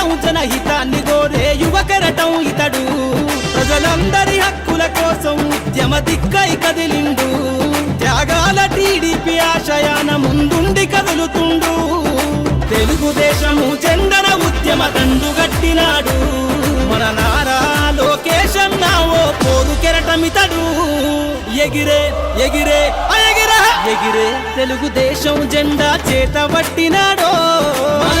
నిరంతరం జనహితాన్ని యువ యువకరటం ఇతడు ప్రజలందరి హక్కుల కోసం ఉద్యమ దిక్కై కదిలిండు. త్యాగాల టీడీపీ ఆశయాన ముందుండి కదులుతుండు. తెలుగుదేశము చందన ఉద్యమ దండుగట్టినాడు మన నారా లోకేశం నావో పోరు కెరటమితడు. ఎగిరే ఎగిరే ఎగిరే ఎగిరే తెలుగుదేశం జెండా చేతబట్టినాడో మన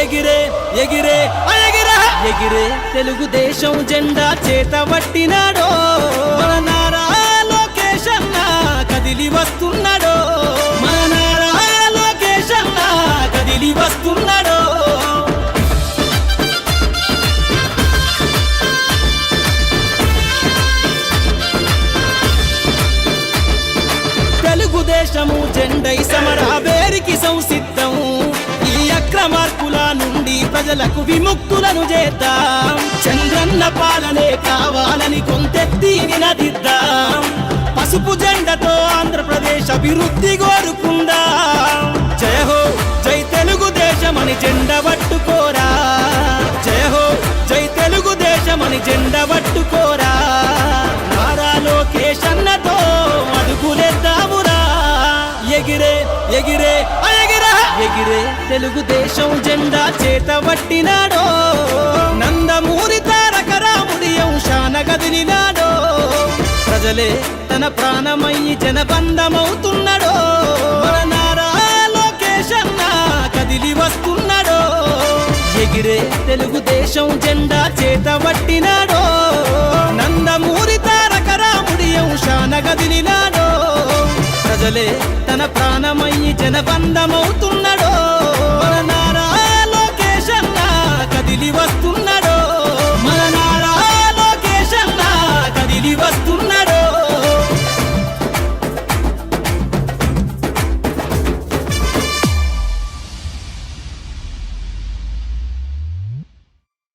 ఎగిరే ఎగిరే ఎగిరే. ఎగిరే తెలుగుదేశం జెండా చేతబట్టినాడో మన నారా లోకేష్ అన్న కదిలి వస్తున్నాడో. మన నారా లోకేష్ అన్న కదిలి వస్తున్నాడో. తెలుగుదేశము జెండై సంసిద్ధం ఈ అక్రమార్కుల నుండి ప్రజలకు విముక్తులను చేద్దాం. చంద్రన్న పాలనే కావాలని కొంతెత్తి నినదిద్దాం. పసుపు జెండతో ఆంధ్రప్రదేశ్ అభివృద్ధి కోరుకుందాం. జయ హో జై తెలుగుదేశమని జెండ పట్టుకోరా. జయ హో జై తెలుగుదేశమని జెండ పట్టుకోరా. నారా లోకేషన్నతో అడుగులేద్దామురా. ఎగిరే ఎగిరే ఎగిరే ఎగిరే తెలుగుదేశం జెండా చేతబట్టినాడో నందమూరి తారక రాముడి అంశాన గదిలినాడో ప్రజలే తన ప్రాణమయ్యి జనబంధమవుతున్నాడో? నారా లోకేష్ కదిలి వస్తున్నాడో? ఎగిరే తెలుగుదేశం జెండా చేతబట్టినాడో నందమూరి తారక రాముడి అంశాన గదిలినాడో ప్రజలే తన ప్రాణమయ్యి జనబంధమవుతున్నాడో?